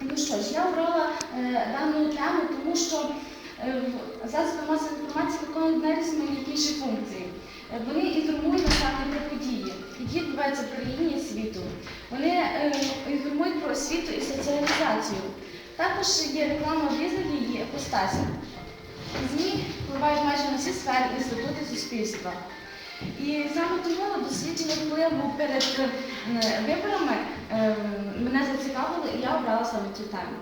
Ну що ж, я обрала е, дану тему, тому що е, засоби масової інформації виконують найрізноманітніші функції. Е, Вони інформують насправді про події, які відбуваються в країні і світу. Вони е, інформують про освіту і соціалізацію. Також є реклама в різних її іпостасях. ЗМІ впливають майже на всі сфери інститути суспільства. І саме тому дослідження впливу перед е, виборами е, мене зацікавило і я обрала саме цю тему.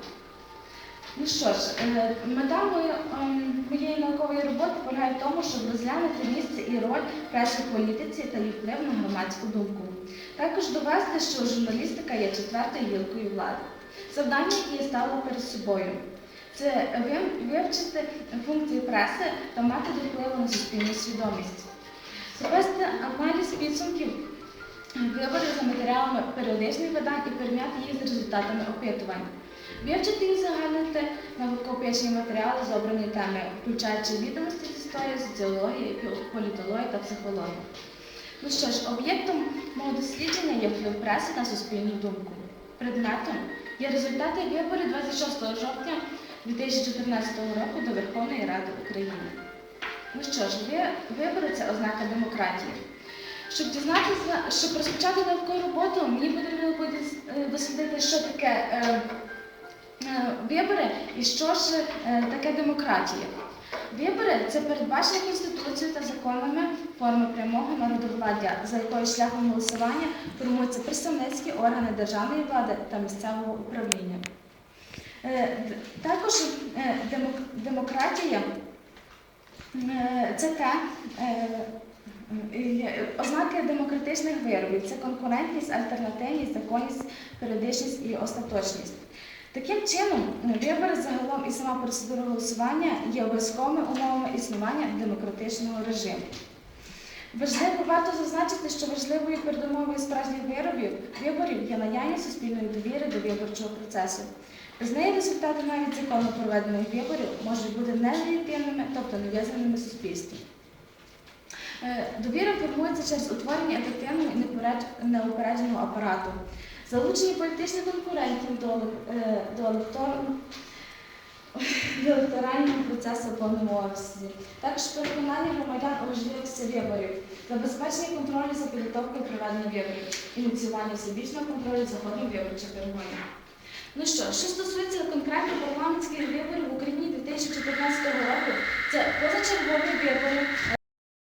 Ну що ж, е, мета моєї, наукової роботи полягає в тому, щоб розглянути місце і роль преси політиці та її вплив на громадську думку. Також довести, що журналістика є четвертою гілкою влади. Завдання, які я ставила перед собою, це вивчити функції преси та методи впливу на суспільну свідомість. Провести аналіз підсумків виборів за матеріалами періодичних видань і порівняти їх з результатами опитувань. Вивчити і загальнити науково-печні матеріали з обраної теми, включаючи відомості з історії, соціології, політології та психології. Ну що ж, об'єктом мого дослідження є вплив преси на суспільну думку. Предметом є результати виборів 26 жовтня 2014 року до Верховної Ради України. Ну що ж, ви- вибори це ознака демократії. Щоб дізнатися, щоб розпочати наукову роботу, мені потрібно буде е, дослідити, що таке е, е, вибори і що ж е, таке демократія. Вибори це передбачення Конституцією та законами форми прямого народовладдя, за якою шляхом голосування формуються представницькі органи державної влади та місцевого управління. Е, Також е, демок- демократія це те. е, е, Ознаки демократичних виробів це конкурентність, альтернативність, законність, періодичність і остаточність. Таким чином, вибори загалом і сама процедура голосування є обов'язковими умовами існування демократичного режиму. Важливо варто зазначити, що важливою передумовою справжніх виробів виборів є наявність суспільної довіри до виборчого процесу. Без неї результати навіть законно проведених виборів можуть бути нелегітимними, тобто невизнаними суспільством. Е, Довіра формується через утворення ефективного і неупередженого апарату, залучення політичних конкурентів до, елек- е, до, електор- до електорального процесу в повному обсязі, також переконання громадян у важливості виборів, забезпечення контролю за підготовкою проведення виборів, ініціювання всебічного контролю за ходом виборчих перемоги. Ну що, що стосується конкретно парламентських виборів в Україні 2014 року, це позачергові вибори